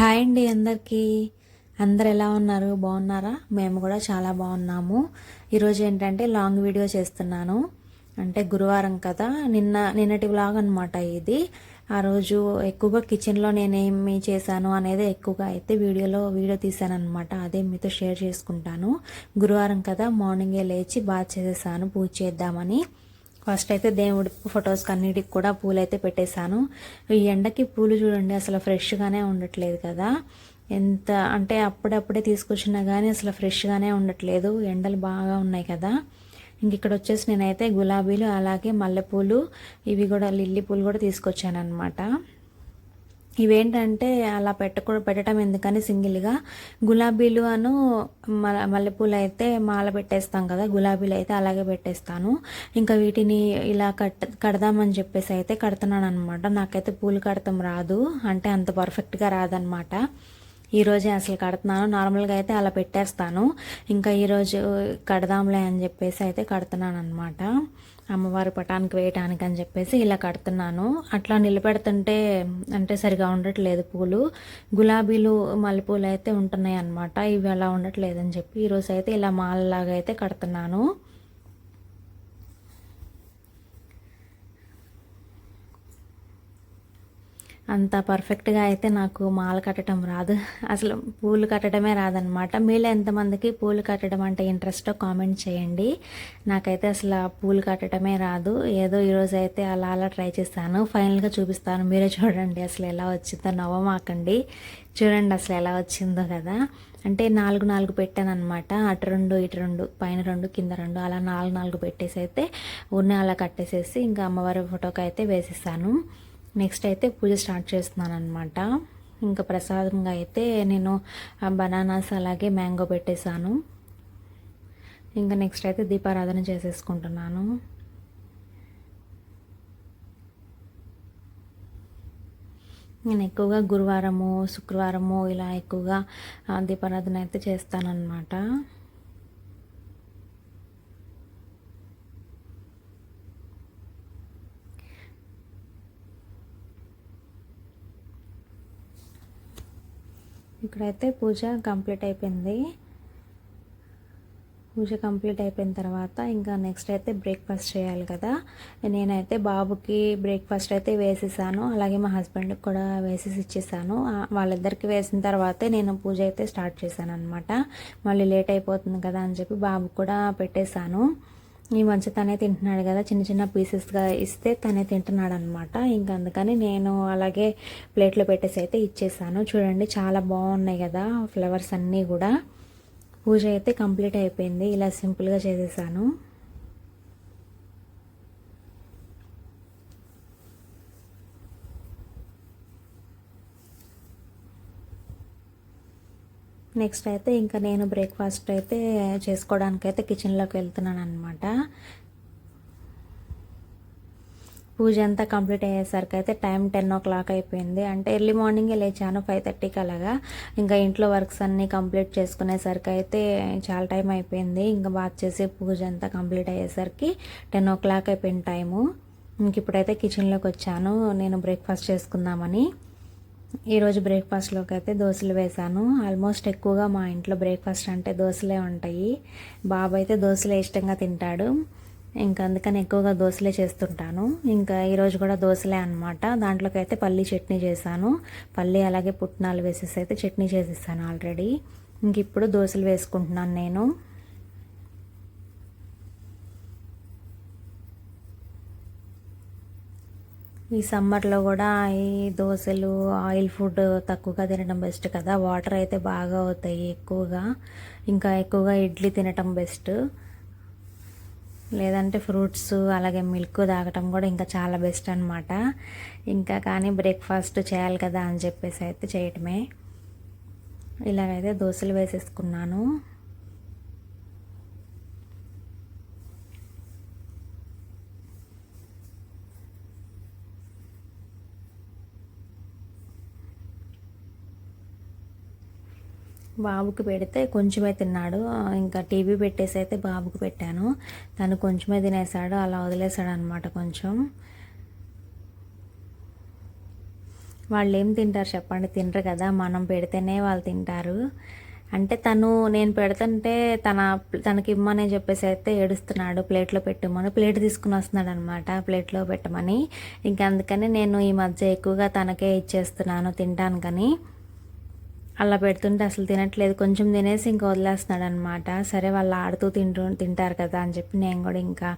Hi అండి అందరికీ. అందరు ఎలా ఉన్నారు? బాగున్నారా? మేము కూడా చాలా బాగున్నాము. ఈరోజు ఏంటంటే లాంగ్ వీడియో చేస్తున్నాను. అంటే గురువారం కదా. నిన్న నిన్నటి వ్లాగ్ అనమాట ఇది. ఆ రోజు ఎక్కువగా కిచెన్లో నేనేమి చేశాను అనేది ఎక్కువగా అయితే వీడియోలో వీడియో తీశాను అనమాట అదే మీతో షేర్ చేసుకుంటాను. గురువారం కదా మార్నింగే లేచి బాగా చేసేసాను పూజ చేద్దామని. ఫస్ట్ అయితే దేవుడి ఫొటోస్ అన్నిటికి కూడా పూలు అయితే పెట్టేశాను. ఈ ఎండకి పూలు చూడండి అసలు ఫ్రెష్గానే ఉండట్లేదు కదా. ఎంత అంటే అప్పుడప్పుడే తీసుకొచ్చినా కానీ అసలు ఫ్రెష్గానే ఉండట్లేదు. ఎండలు బాగా ఉన్నాయి కదా. ఇంక ఇక్కడ వచ్చేసి నేనైతే గులాబీలు అలాగే మల్లెపూలు ఇవి కూడా లిల్లీ పూలు కూడా తీసుకొచ్చాను అనమాట ఇవేంటంటే అలా పెట్టకూడదు పెట్టడం ఎందుకని సింగిల్గా? గులాబీలు అను మల్లెపూలు అయితే మాల పెట్టేస్తాం కదా గులాబీలు అయితే అలాగే పెట్టేస్తాను. ఇంకా వీటిని ఇలా కట్ కడదామని చెప్పేసి అయితే కడుతున్నాను అనమాట నాకైతే పూలు కడతాం రాదు అంటే అంత పర్ఫెక్ట్గా రాదనమాట ఈరోజే అసలు కడుతున్నాను. నార్మల్గా అయితే అలా పెట్టేస్తాను. ఇంకా ఈరోజు కడదాంలే అని చెప్పేసి అయితే కడుతున్నాను అనమాట అమ్మవారి పటానికి వేయటానికి అని చెప్పేసి ఇలా కడుతున్నాను. అట్లా నిలబెడుతుంటే అంటే సరిగా ఉండట్లేదు పూలు. గులాబీలు మల్లెపూలు అయితే ఉంటున్నాయి అనమాట ఇవి అలా ఉండట్లేదని చెప్పి ఈరోజు అయితే ఇలా మాలలాగా అయితే కడుతున్నాను. అంత పర్ఫెక్ట్గా అయితే నాకు మాల కట్టడం రాదు. అసలు పూలు కట్టడమే రాదనమాట మీలో ఎంతమందికి పూలు కట్టడం అంటే ఇంట్రెస్టో కామెంట్ చేయండి. నాకైతే అసలు పూలు కట్టడమే రాదు. ఏదో ఈరోజు అయితే అలా అలా ట్రై చేస్తాను ఫైనల్గా చూపిస్తాను. మీరే చూడండి అసలు ఎలా వచ్చిందో. నవ్వమాకండి చూడండి అసలు ఎలా వచ్చిందో కదా. అంటే నాలుగు నాలుగు పెట్టాను అనమాట అటు రెండు ఇటు రెండు పైన రెండు కింద రెండు అలా నాలుగు నాలుగు పెట్టేసి అయితే ఉన్న అలా కట్టేసేసి ఇంకా అమ్మవారి ఫోటోకి అయితే వేసేసాను. నెక్స్ట్ అయితే పూజ స్టార్ట్ చేస్తున్నాను అనమాట ఇంకా ప్రసాదంగా అయితే నేను బనానాస్ అలాగే మ్యాంగో పెట్టేశాను. ఇంకా నెక్స్ట్ అయితే దీపారాధన చేసేసుకుంటున్నాను. నేను ఎక్కువగా గురువారము శుక్రవారము ఇలా ఎక్కువగా దీపారాధన అయితే చేస్తానన్నమాట. ఇక్కడైతే పూజ కంప్లీట్ అయిపోయింది. పూజ కంప్లీట్ అయిపోయిన తర్వాత ఇంకా నెక్స్ట్ అయితే బ్రేక్ఫాస్ట్ చేయాలి కదా. నేనైతే బాబుకి బ్రేక్ఫాస్ట్ అయితే వేసేసాను. అలాగే మా హస్బెండ్కి కూడా వేసేసి ఇచ్చేసాను. వాళ్ళిద్దరికి వేసిన తర్వాతే నేను పూజ అయితే స్టార్ట్ చేశాను అనమాట మళ్ళీ లేట్ అయిపోతుంది కదా అని చెప్పి బాబుకి కూడా పెట్టేశాను. ఈ మధ్య తనే తింటున్నాడు కదా చిన్న చిన్న పీసెస్గా ఇస్తే తనే తింటున్నాడు అనమాట ఇంకా అందుకని నేను అలాగే ప్లేట్లో పెట్టేసి అయితే ఇచ్చేసాను. చూడండి చాలా బాగున్నాయి కదా ఫ్లవర్స్ అన్నీ కూడా. పూజ అయితే కంప్లీట్ అయిపోయింది. ఇలా సింపుల్గా చేసేసాను. నెక్స్ట్ అయితే ఇంకా నేను బ్రేక్ఫాస్ట్ అయితే చేసుకోవడానికి అయితే కిచెన్లోకి వెళ్తున్నాను అనమాట పూజ అంతా కంప్లీట్ అయ్యేసరికి అయితే టైం టెన్ ఓ క్లాక్ అయిపోయింది. అంటే ఎర్లీ మార్నింగే లేచాను ఫైవ్ థర్టీకి అలాగా. ఇంకా ఇంట్లో వర్క్స్ అన్నీ కంప్లీట్ చేసుకునేసరికి అయితే చాలా టైం అయిపోయింది. ఇంకా బాత్ చేసి పూజ అంతా కంప్లీట్ అయ్యేసరికి టెన్ ఓ క్లాక్ అయిపోయింది టైము ఇంక ఇప్పుడైతే కిచెన్లోకి వచ్చాను. నేను బ్రేక్ఫాస్ట్ చేసుకుందామని. ఈరోజు బ్రేక్ఫాస్ట్లోకి అయితే దోశలు వేశాను. ఆల్మోస్ట్ ఎక్కువగా మా ఇంట్లో బ్రేక్ఫాస్ట్ అంటే దోశలే ఉంటాయి. బాబు అయితే దోశలే ఇష్టంగా తింటాడు. ఇంకా అందుకని ఎక్కువగా దోశలే చేస్తుంటాను. ఇంకా ఈరోజు కూడా దోశలే అనమాట దాంట్లోకి అయితే పల్లీ చట్నీ చేశాను. పల్లీ అలాగే పుట్నాలు వేసేసి అయితే చట్నీ చేసేసాను ఆల్రెడీ ఇంక ఇప్పుడు దోశలు వేసుకుంటున్నాను నేను. ఈ సమ్మర్లో కూడా ఈ దోశలు ఆయిల్ ఫుడ్ తక్కువగా తినడం బెస్ట్ కదా. వాటర్ అయితే బాగా అవుతాయి ఎక్కువగా. ఇంకా ఎక్కువగా ఇడ్లీ తినటం బెస్ట్. లేదంటే ఫ్రూట్స్ అలాగే మిల్క్ తాగటం కూడా ఇంకా చాలా బెస్ట్ అనమాట ఇంకా కానీ బ్రేక్ఫాస్ట్ చేయాలి కదా అని చెప్పేసి అయితే చేయటమే. ఇలాగైతే దోశలు వేసేసుకున్నాను. బాబుకి పెడితే కొంచెమే తిన్నాడు. ఇంకా టీవీ పెట్టేసి అయితే బాబుకి పెట్టాను. తను కొంచెమే తినేసాడు అలా వదిలేసాడు అనమాట కొంచెం. వాళ్ళు ఏం తింటారు చెప్పండి? తినరు కదా మనం పెడితేనే వాళ్ళు తింటారు. అంటే తను నేను పెడుతుంటే తన తనకి ఇమ్మని చెప్పేసి అయితే ఏడుస్తున్నాడు. ప్లేట్లో పెట్టమని ప్లేట్ తీసుకుని వస్తున్నాడు అనమాట ప్లేట్లో పెట్టమని. ఇంకా అందుకని నేను ఈ మధ్య ఎక్కువగా తనకే ఇచ్చేస్తున్నాను తింటాను కానీ అలా పెడుతుంటే అసలు తినట్లేదు. కొంచెం తినేసి ఇంకా వదిలేస్తున్నాడు అనమాట సరే వాళ్ళు ఆడుతూ తింటూ తింటారు కదా అని చెప్పి నేను కూడా ఇంకా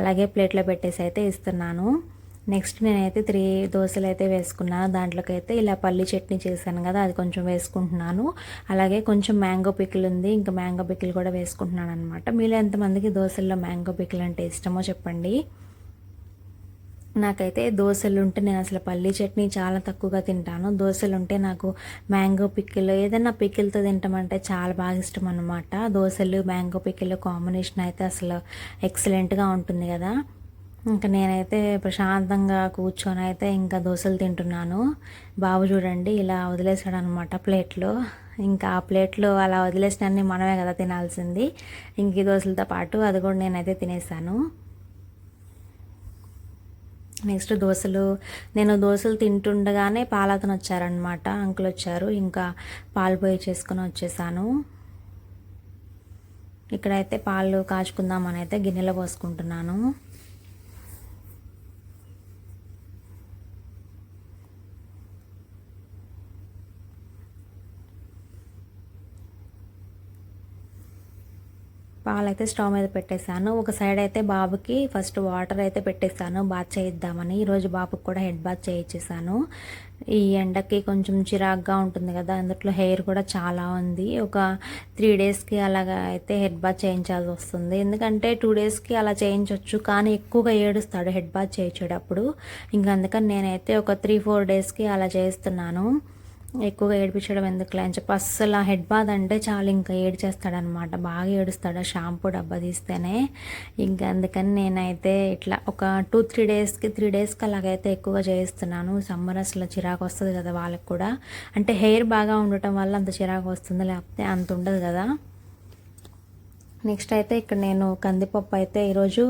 అలాగే ప్లేట్లో పెట్టేసి అయితే ఇస్తున్నాను. నెక్స్ట్ నేనైతే త్రీ దోశలు అయితే వేసుకున్నాను. దాంట్లోకి అయితే ఇలా పల్లి చట్నీ చేశాను కదా అది కొంచెం వేసుకుంటున్నాను. అలాగే కొంచెం మ్యాంగో పికిల్ ఉంది ఇంకా మ్యాంగో పికిల్ కూడా వేసుకుంటున్నాను అనమాట మీలో ఎంతమందికి దోశల్లో మ్యాంగో పికిల్ అంటే ఇష్టమో చెప్పండి. నాకైతే దోశలు ఉంటే నేను అసలు పల్లీ చట్నీ చాలా తక్కువగా తింటాను. దోశలు ఉంటే నాకు మ్యాంగో పిక్కిల్ ఏదైనా పిక్కిల్తో తింటామంటే చాలా బాగా ఇష్టం అనమాట దోశలు మ్యాంగో పిక్కిల్ కాంబినేషన్ అయితే అసలు ఎక్సలెంట్గా ఉంటుంది కదా. ఇంకా నేనైతే ప్రశాంతంగా కూర్చొని అయితే ఇంకా దోశలు తింటున్నాను. బాబు చూడండి ఇలా వదిలేసాడు అనమాట ప్లేట్లో. ఇంకా ఆ ప్లేట్లో అలా వదిలేసినన్ని మనమే కదా తినాల్సింది. ఇంక ఈ దోశలతో పాటు అది కూడా నేనైతే తినేసాను. నెక్స్ట్ దోశలు. నేను దోశలు తింటుండగానే పాలతను వచ్చారనమాట అంకుల్ వచ్చారు ఇంకా పాలు పోయి చేసుకుని వచ్చేసాను. ఇక్కడైతే పాలు కాచుకుందామని అయితే గిన్నెలో పోసుకుంటున్నాను. పాలైతే స్టవ్ మీద పెట్టేశాను. ఒక సైడ్ అయితే బాబుకి ఫస్ట్ వాటర్ అయితే పెట్టేశాను. బాత్ చేయిద్దామని. ఈరోజు బాబుకి కూడా హెడ్ బాత్ చేయించేసాను ఈ ఎండకి కొంచెం చిరాగ్గా ఉంటుంది కదా అందులో హెయిర్ కూడా చాలా ఉంది. ఒక త్రీ డేస్కి అలాగా అయితే హెడ్ బాత్ చేయించాల్సి వస్తుంది. ఎందుకంటే టూ డేస్కి అలా చేయించవచ్చు కానీ ఎక్కువగా ఏడుస్తాడు హెడ్ బాత్ చేయించేటప్పుడు ఇంకా అందుకని నేనైతే ఒక త్రీ ఫోర్ డేస్కి అలా చేస్తున్నాను ఎక్కువగా ఏడిపించడం ఎందుకులే అని చెప్పి అస్సలు ఆ హెడ్ బాత్ అంటే చాలు ఇంకా ఏడ్చేస్తాడనమాట. బాగా ఏడుస్తాడు షాంపూ డబ్బా తీస్తేనే. ఇంకా అందుకని నేనైతే ఇట్లా ఒక టూ త్రీ డేస్కి త్రీ డేస్కి అలాగైతే ఎక్కువగా చేయిస్తున్నాను. సమ్మర్ అసలు చిరాకు వస్తుంది కదా వాళ్ళకి కూడా. అంటే హెయిర్ బాగా ఉండటం వల్ల అంత చిరాకు వస్తుంది లేకపోతే అంత ఉండదు కదా. నెక్స్ట్ అయితే ఇక్కడ నేను కందిపప్పు అయితే ఈరోజు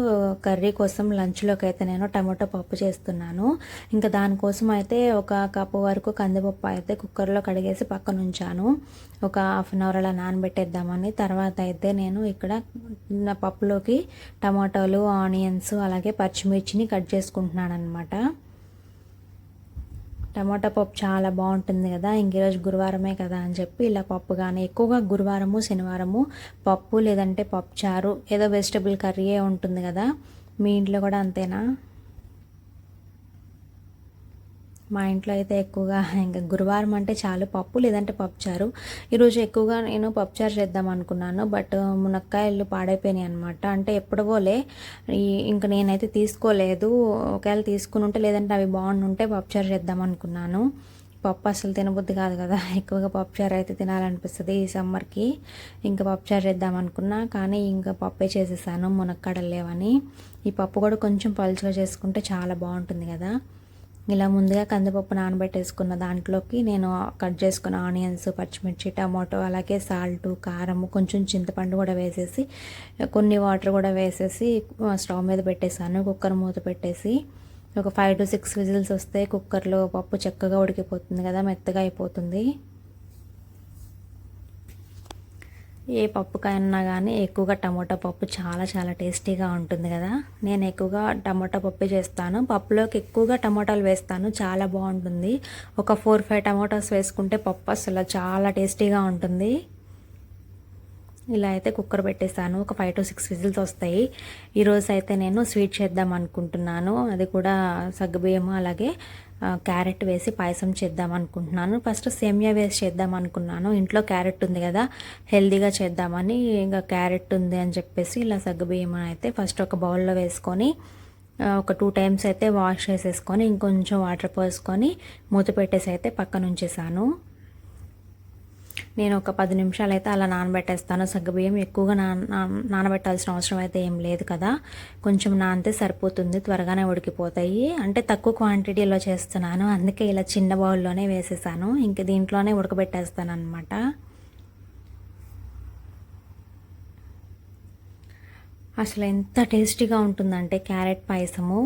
కర్రీ కోసం లంచ్లోకి అయితే నేను టమాటో పప్పు చేస్తున్నాను. ఇంకా దానికోసం అయితే ఒక కప్పు వరకు కందిపప్పు అయితే కుక్కర్లో కడిగేసి పక్కన ఉంచాను. ఒక హాఫ్ అన్ అవర్ అలా నానబెట్టేద్దామని. తర్వాత అయితే నేను ఇక్కడ పప్పులోకి టమాటోలు ఆనియన్స్ అలాగే పచ్చిమిర్చిని కట్ చేసుకుంటున్నాను అనమాట టమాటా పప్పు చాలా బాగుంటుంది కదా ఇంక ఈరోజు గురువారమే కదా అని చెప్పి ఇలా పప్పు కానీ ఎక్కువగా గురువారము శనివారము పప్పు లేదంటే పప్పు చారు ఏదో వెజిటబుల్ కర్రీయే ఉంటుంది కదా మీ ఇంట్లో కూడా అంతేనా? మా ఇంట్లో అయితే ఎక్కువగా ఇంకా గురువారం అంటే చాలు పప్పు లేదంటే పప్పుచారు. ఈరోజు ఎక్కువగా నేను పప్పుచారు చేద్దాం అనుకున్నాను బట్ మునక్కాయలు పాడైపోయినాయి అనమాట అంటే ఎప్పుడవోలే ఈ ఇంకా నేనైతే తీసుకోలేదు. ఒకవేళ తీసుకుని ఉంటే లేదంటే అవి బాగుండుంటే పప్పుచారు చేద్దాం అనుకున్నాను. పప్పు అసలు తినబుద్ధి కాదు కదా ఎక్కువగా పప్పుచారు అయితే తినాలనిపిస్తుంది ఈ సమ్మర్కి. ఇంకా పప్పుచారు చేద్దాం అనుకున్నా కానీ ఇంకా పప్పే చేసేసాను మునక్కాడలు లేవని. ఈ పప్పు కూడా కొంచెం పలుచగా చేసుకుంటే చాలా బాగుంటుంది కదా. ఇలా ముందుగా కందిపప్పు నానబెట్టేసుకున్న దాంట్లోకి నేను కట్ చేసుకున్న ఆనియన్స్ పచ్చిమిర్చి టమాటో అలాగే సాల్ట్ కారం కొంచెం చింతపండు కూడా వేసేసి కొన్ని వాటర్ కూడా వేసేసి స్టవ్ మీద పెట్టేసాను కుక్కర్ మూత పెట్టేసి ఒక ఫైవ్ టు సిక్స్ విజిల్స్ వస్తే కుక్కర్లో పప్పు చక్కగా ఉడికిపోతుంది కదా మెత్తగా అయిపోతుంది. ఏ పప్పుకైనా కానీ ఎక్కువగా టమోటా పప్పు చాలా చాలా టేస్టీగా ఉంటుంది కదా. నేను ఎక్కువగా టమోటా పప్పు చేస్తాను. పప్పులోకి ఎక్కువగా టమోటాలు వేస్తాను. చాలా బాగుంటుంది. ఒక ఫోర్ ఫైవ్ టమోటాస్ వేసుకుంటే పప్పు అసలు చాలా టేస్టీగా ఉంటుంది. ఇలా అయితే కుక్కర్ పెట్టేస్తాను. ఒక ఫైవ్ టు సిక్స్ విజిల్స్ వస్తాయి. ఈరోజు అయితే నేను స్వీట్ చేద్దాం అనుకుంటున్నాను. అది కూడా సగ్గుబియ్యము అలాగే క్యారెట్ వేసి పాయసం చేద్దాం అనుకుంటున్నాను. ఫస్ట్ సేమియా వేసి చేద్దాం అనుకున్నాను. ఇంట్లో క్యారెట్ ఉంది కదా హెల్దీగా చేద్దామని ఇంకా క్యారెట్ ఉంది అని చెప్పేసి ఇలా సగ్గుబియ్యం అయితే ఫస్ట్ ఒక బౌల్లో వేసుకొని ఒక టూ టైమ్స్ అయితే వాష్ చేసేసుకొని ఇంకొంచెం వాటర్ పోసుకొని మూత పెట్టేసి అయితే పక్కన ఉంచేసాను నేను ఒక పది నిమిషాలు అయితే అలా నానబెట్టేస్తాను. సగ్గుబియ్యం ఎక్కువగా నానబెట్టాల్సిన అవసరం అయితే ఏం లేదు కదా. కొంచెం నానితే సరిపోతుంది త్వరగానే ఉడికిపోతాయి. అంటే తక్కువ క్వాంటిటీలో చేస్తున్నాను. అందుకే ఇలా చిన్న బౌల్లోనే వేసేసాను. ఇంక దీంట్లోనే ఉడకబెట్టేస్తాను అనమాట అసలు ఎంత టేస్టీగా ఉంటుందంటే క్యారెట్ పాయసము.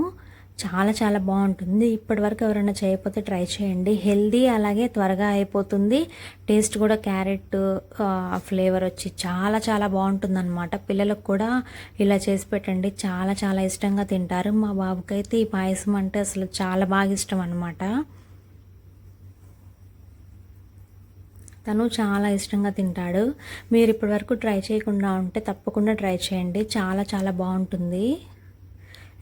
చాలా చాలా బాగుంటుంది. ఇప్పటివరకు ఎవరైనా చేయకపోతే ట్రై చేయండి. హెల్దీ అలాగే త్వరగా అయిపోతుంది. టేస్ట్ కూడా క్యారెట్ ఫ్లేవర్ వచ్చి చాలా చాలా బాగుంటుంది అనమాట పిల్లలకు కూడా ఇలా చేసి పెట్టండి. చాలా చాలా ఇష్టంగా తింటారు. మా బాబుకైతే ఈ పాయసం అంటే అసలు చాలా బాగా ఇష్టం అనమాట తను చాలా ఇష్టంగా తింటాడు. మీరు ఇప్పటివరకు ట్రై చేయకుండా ఉంటే తప్పకుండా ట్రై చేయండి. చాలా చాలా బాగుంటుంది.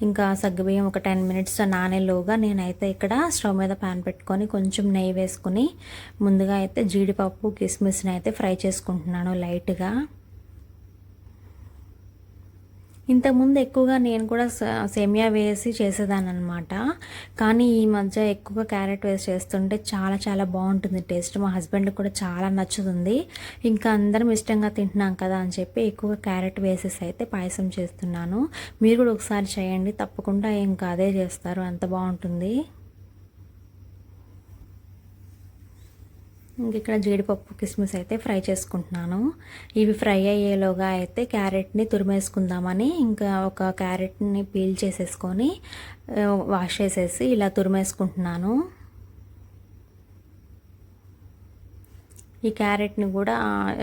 ఇంకా సగ్గుబియ్యం ఒక టెన్ మినిట్స్ నానేలోగా నేనైతే ఇక్కడ స్టవ్ మీద ప్యాన్ పెట్టుకొని కొంచెం నెయ్యి వేసుకుని ముందుగా అయితే జీడిపప్పు కిస్మిస్ని అయితే ఫ్రై చేసుకుంటున్నాను లైట్గా. ఇంతకుముందు ఎక్కువగా నేను కూడా సేమియా వేసి చేసేదాన్ని అనమాట కానీ ఈ మధ్య ఎక్కువగా క్యారెట్ వేసి చేస్తుంటే చాలా చాలా బాగుంటుంది టేస్ట్. మా హస్బెండ్ కూడా చాలా నచ్చుతుంది. ఇంకా అందరం ఇష్టంగా తింటున్నాం కదా అని చెప్పి ఎక్కువగా క్యారెట్ వేసేసి అయితే పాయసం చేస్తున్నాను. మీరు కూడా ఒకసారి చేయండి. తప్పకుండా ఇంకా అదే చేస్తారు. అంత బాగుంటుంది. ఇక్కడ జీడిపప్పు కిస్మిస్ అయితే ఫ్రై చేసుకుంటున్నాను. ఇవి ఫ్రై అయ్యేలోగా అయితే క్యారెట్ని తురిమేసుకుందామని ఇంకా ఒక క్యారెట్ని పీల్ చేసేసుకొని వాష్ చేసేసి ఇలా తురిమేసుకుంటున్నాను. ఈ క్యారెట్ని కూడా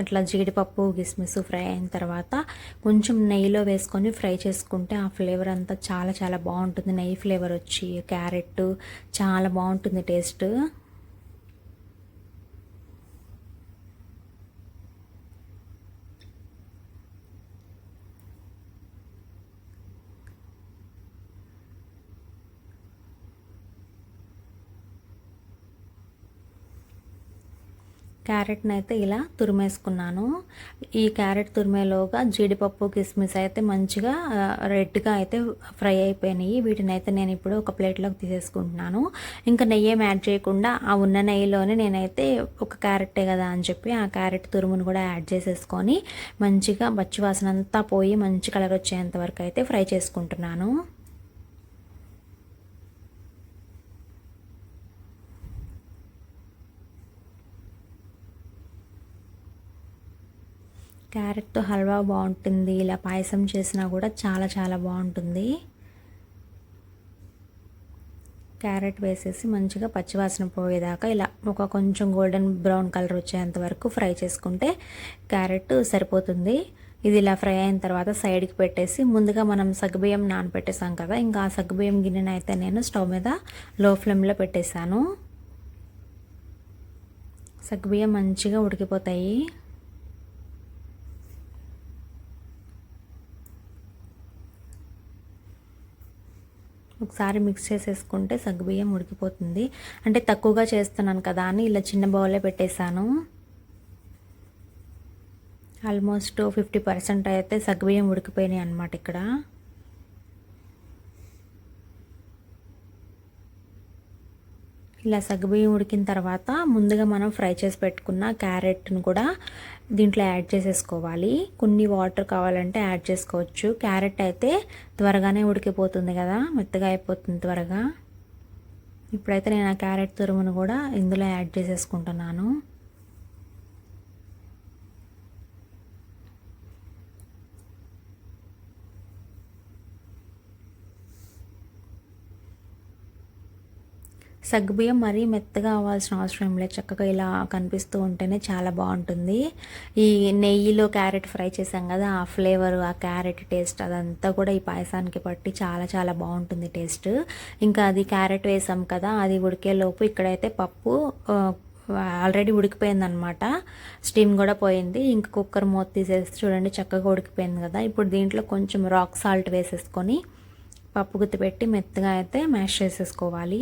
ఇట్లా జీడిపప్పు కిస్మిస్ ఫ్రై అయిన తర్వాత కొంచెం నెయ్యిలో వేసుకొని ఫ్రై చేసుకుంటే ఆ ఫ్లేవర్ అంతా చాలా చాలా బాగుంటుంది. నెయ్యి ఫ్లేవర్ వచ్చి క్యారెట్ చాలా బాగుంటుంది టేస్ట్. క్యారెట్ని అయితే ఇలా తురిమేసుకున్నాను. ఈ క్యారెట్ తురిమేలోగా జీడిపప్పు కిస్మిస్ అయితే మంచిగా రెడ్గా అయితే ఫ్రై అయిపోయినాయి. వీటిని అయితే నేను ఇప్పుడు ఒక ప్లేట్లోకి తీసేసుకుంటున్నాను. ఇంకా నెయ్యి యాడ్ చేయకుండా ఆ ఉన్న నెయ్యిలోనే నేనైతే ఒక క్యారెట్టే కదా అని చెప్పి ఆ క్యారెట్ తురుమును కూడా యాడ్ చేసేసుకొని మంచిగా బచ్చివాసన అంతా పోయి మంచి కలర్ వచ్చేంత వరకు అయితే ఫ్రై చేసుకుంటున్నాను. క్యారెట్తో హల్వా బాగుంటుంది ఇలా పాయసం చేసినా కూడా చాలా చాలా బాగుంటుంది. క్యారెట్ వేసేసి మంచిగా పచ్చివాసన పోయేదాకా ఇలా ఒక కొంచెం గోల్డెన్ బ్రౌన్ కలర్ వచ్చేంత వరకు ఫ్రై చేసుకుంటే క్యారెట్ సరిపోతుంది. ఇది ఇలా ఫ్రై అయిన తర్వాత సైడ్కి పెట్టేసి ముందుగా మనం సగ్గుబియ్యం నానబెట్టేసాం కదా ఇంకా ఆ సగ్గుబియ్యం గిన్నెను అయితే నేను స్టవ్ మీద లో ఫ్లేమ్లో పెట్టేశాను. సగ్గుబియ్యం మంచిగా ఉడికిపోతాయి. ఒకసారి మిక్స్ చేసేసుకుంటే సగ్గుబియ్యం ఉడికిపోతుంది. అంటే తక్కువగా చేస్తున్నాను కదా అని ఇలా చిన్న బౌలే పెట్టేశాను. ఆల్మోస్ట్ ఫిఫ్టీ పర్సెంట్ అయితే సగ్గుబియ్యం ఉడికిపోయినాయి అనమాట ఇక్కడ. ఇలా సగ్గుబియ్యం ఉడికిన తర్వాత ముందుగా మనం ఫ్రై చేసి పెట్టుకున్న క్యారెట్ను కూడా దీంట్లో యాడ్ చేసేసుకోవాలి. కొన్ని వాటర్ కావాలంటే యాడ్ చేసుకోవచ్చు. క్యారెట్ అయితే త్వరగానే ఉడికిపోతుంది కదా మెత్తగా అయిపోతుంది త్వరగా. ఇప్పుడైతే నేను ఆ క్యారెట్ తురుమును కూడా ఇందులో యాడ్ చేసేసుకుంటున్నాను. సగ్గుబియ్యం మరీ మెత్తగా అవ్వాల్సిన అవసరం లేదు. చక్కగా ఇలా కనిపిస్తూ ఉంటేనే చాలా బాగుంటుంది. ఈ నెయ్యిలో క్యారెట్ ఫ్రై చేసాం కదా ఆ ఫ్లేవర్ ఆ క్యారెట్ టేస్ట్ అదంతా కూడా ఈ పాయసానికి పట్టి చాలా చాలా బాగుంటుంది టేస్ట్. ఇంకా అది క్యారెట్ వేసాం కదా అది ఉడికేలోపు ఇక్కడైతే పప్పు ఆల్రెడీ ఉడికిపోయిందనమాట. స్టీమ్ కూడా పోయింది. ఇంకా కుక్కర్ మూత తీసేసి చూడండి చక్కగా ఉడికిపోయింది కదా. ఇప్పుడు దీంట్లో కొంచెం రాక్ సాల్ట్ వేసేసుకొని పప్పు గుత్తి పెట్టి మెత్తగా అయితే మ్యాష్ చేసేసుకోవాలి.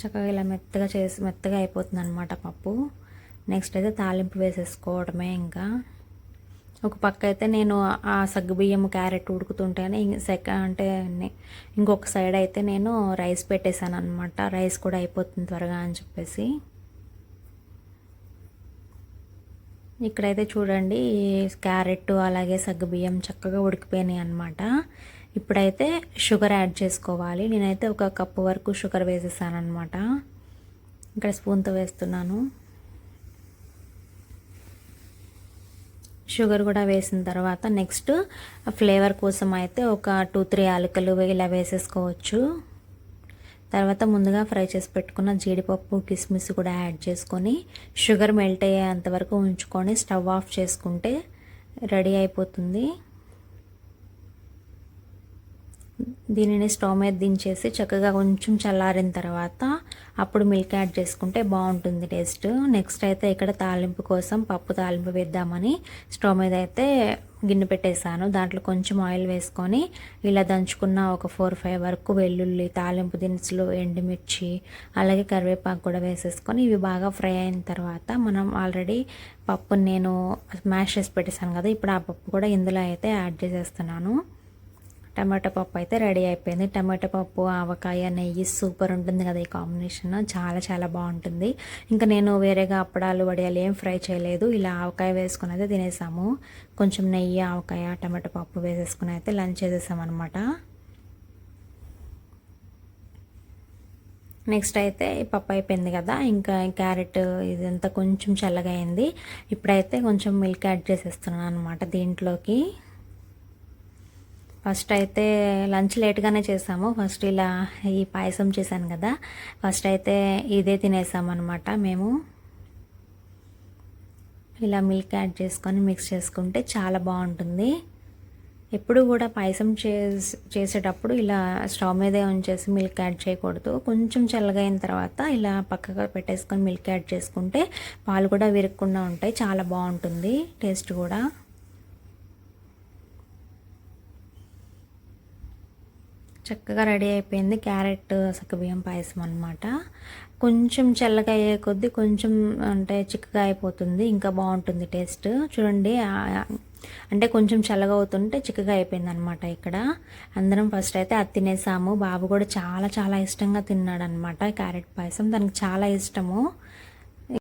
చక్కగా ఇలా మెత్తగా చేసి మెత్తగా అయిపోతుంది అనమాట పప్పు. నెక్స్ట్ అయితే తాలింపు వేసేసుకోవడమే ఇంకా. ఒక పక్క అయితే నేను ఆ సగ్గుబియ్యం క్యారెట్ ఉడుకుతుంటేనే సెక అంటే ఇంకొక సైడ్ అయితే నేను రైస్ పెట్టేశాను అనమాట రైస్ కూడా అయిపోతుంది త్వరగా అని చెప్పేసి. ఇక్కడైతే చూడండి క్యారెట్ అలాగే సగ్గుబియ్యం చక్కగా ఉడికిపోయినాయి అనమాట ఇప్పుడైతే షుగర్ యాడ్ చేసుకోవాలి. నేనైతే ఒక కప్పు వరకు షుగర్ వేసేసాను అనమాట ఇక్కడ స్పూన్తో వేస్తున్నాను. షుగర్ కూడా వేసిన తర్వాత నెక్స్ట్ ఫ్లేవర్ కోసం అయితే ఒక టూ త్రీ ఆలుకలు ఇలా వేసేసుకోవచ్చు. తర్వాత ముందుగా ఫ్రై చేసి పెట్టుకున్న జీడిపప్పు కిస్మిస్ కూడా యాడ్ చేసుకొని షుగర్ మెల్ట్ అయ్యేంత వరకు ఉంచుకొని స్టవ్ ఆఫ్ చేసుకుంటే రెడీ అయిపోతుంది. దీనిని స్టవ్ మీద దించేసి చక్కగా కొంచెం చల్లారిన తర్వాత అప్పుడు మిల్క్ యాడ్ చేసుకుంటే బాగుంటుంది టేస్ట్. నెక్స్ట్ అయితే ఇక్కడ తాలింపు కోసం పప్పు తాలింపు వేద్దామని స్టవ్ మీద అయితే గిన్నె పెట్టేశాను. దాంట్లో కొంచెం ఆయిల్ వేసుకొని ఇలా దంచుకున్న ఒక ఫోర్ ఫైవ్ వరకు వెల్లుల్లి తాలింపు దినుసులు ఎండుమిర్చి అలాగే కరివేపాకు కూడా వేసేసుకొని ఇవి బాగా ఫ్రై అయిన తర్వాత మనం ఆల్రెడీ పప్పుని నేను మ్యాష్ చేసి పెట్టేశాను కదా ఇప్పుడు ఆ పప్పు కూడా ఇందులో అయితే యాడ్ చేసేస్తున్నాను. టమాటో పప్పు అయితే రెడీ అయిపోయింది. టమాటో పప్పు ఆవకాయ నెయ్యి సూపర్ ఉంటుంది కదా ఈ కాంబినేషన్. చాలా చాలా బాగుంటుంది. ఇంకా నేను వేరేగా అప్పడాలు వడియాలు ఏం ఫ్రై చేయలేదు. ఇలా ఆవకాయ వేసుకుని అయితే తినేసాము. కొంచెం నెయ్యి ఆవకాయ టమాటో పప్పు వేసేసుకుని అయితే లంచ్ చేసేసామన్నమాట నెక్స్ట్ అయితే ఈ పప్పు అయిపోయింది కదా. ఇంకా క్యారెట్ ఇదంతా కొంచెం చల్లగా అయింది. ఇప్పుడైతే కొంచెం మిల్క్ యాడ్ చేసేస్తున్నాను అనమాట దీంట్లోకి. ఫస్ట్ అయితే లంచ్ లేట్గానే చేసాము. ఫస్ట్ ఇలా ఈ పాయసం చేశాను కదా. ఫస్ట్ అయితే ఇదే తినేసాం అనమాట మేము. ఇలా మిల్క్ యాడ్ చేసుకొని మిక్స్ చేసుకుంటే చాలా బాగుంటుంది. ఎప్పుడు కూడా పాయసం చేసేటప్పుడు ఇలా స్టవ్ మీదే ఉంచేసి మిల్క్ యాడ్ చేయకూడదు. కొంచెం చల్లగా అయిన తర్వాత ఇలా పక్కగా పెట్టేసుకొని మిల్క్ యాడ్ చేసుకుంటే పాలు కూడా విరగకుండా ఉంటాయి. చాలా బాగుంటుంది టేస్ట్ కూడా. చక్కగా రెడీ అయిపోయింది క్యారెట్ సక్కబియ్యం పాయసం అనమాట కొంచెం చల్లగా అయ్యే కొద్దీ కొంచెం అంటే చిక్కగా అయిపోతుంది ఇంకా బాగుంటుంది టేస్ట్. చూడండి అంటే కొంచెం చల్లగా అవుతుంటే చిక్కగా అయిపోయింది అనమాట ఇక్కడ. అందరం ఫస్ట్ అయితే అది తినేసాము. బాబు కూడా చాలా చాలా ఇష్టంగా తిన్నాడు అనమాట క్యారెట్ పాయసం. దానికి చాలా ఇష్టము.